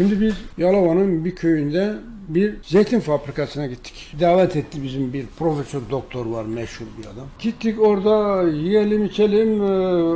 Şimdi biz Yalova'nın bir köyünde bir zeytin fabrikasına gittik. Davet etti bizim bir profesör doktor var meşhur bir adam. Gittik orada yiyelim içelim e,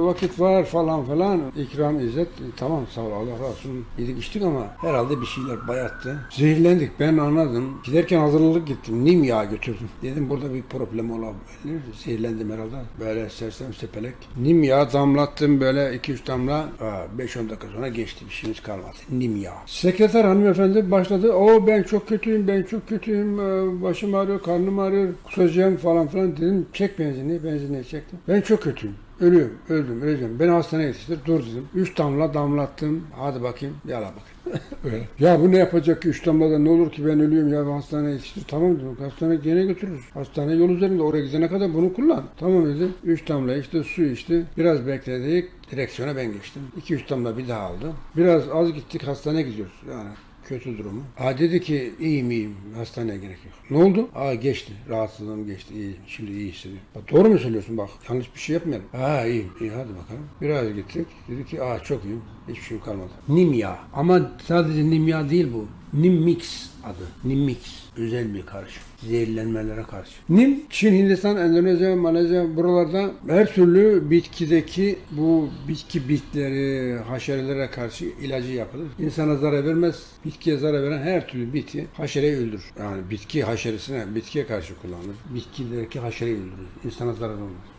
vakit var falan falan. İkram İzzet e, tamam sağ ol Allah razı olsun. Yedik içtik ama herhalde bir şeyler bayattı. Zehirlendik ben anladım. Giderken hazırlık gittim. Nim yağı götürdüm. Dedim burada bir problem olabilir. Zehirlendim herhalde. Böyle sersem sepelek. Nim yağı damlattım böyle 2-3 damla. Aa, 5-10 dakika sonra geçti. Bir şeyimiz kalmadı. Nim yağı. Sekreter hanımefendi başladı. O ben çok kötüyüm, ben çok kötüyüm. Ee, Başım ağrıyor, karnım ağrıyor. Kusacağım falan filan dedim. Çek benzini, benzinliğe çektim. Ben çok kötüyüm. Ölüyorum, öldüm, öleceğim. Beni hastaneye yetiştir, dur dedim. Üç damla damlattım. Hadi bakayım, yala bakayım. Öyle. Ya bu ne yapacak ki üç damlada ne olur ki ben ölüyorum ya hastaneye yetiştir. Tamam dedim. Hastaneye gene götürürüz. Hastane yol üzerinde oraya gidene kadar bunu kullan. Tamam dedi. Üç damla içti, su içti. Biraz bekledik. Direksiyona ben geçtim. İki üç damla bir daha aldı. Biraz az gittik hastaneye gidiyoruz. Yani kötü durumu. Aa dedi ki iyiyim iyiyim hastaneye gerek yok. Ne oldu? Aa geçti. Rahatsızlığım geçti. İyi. Şimdi iyi hissediyorum. Bak, doğru mu söylüyorsun bak. Yanlış bir şey yapmayalım. Ha iyiyim. İyi hadi bakalım. Biraz gittik. Dedi ki aa çok iyiyim. Hiçbir şeyim kalmadı. Nimya. Ama sadece nimya değil bu. Nimmix adı. Nimmix. Özel bir karışım. Zehirlenmelere karşı. Nim, Çin, Hindistan, Endonezya, Malezya buralarda her türlü bitkideki bu bitki bitleri, haşerelere karşı ilacı yapılır. İnsana zarar vermez. Bitkiye zarar veren her türlü bitki haşereyi öldürür. Yani bitki haşeresine, bitkiye karşı kullanılır. Bitkideki haşereyi öldürür. İnsana zarar olmaz.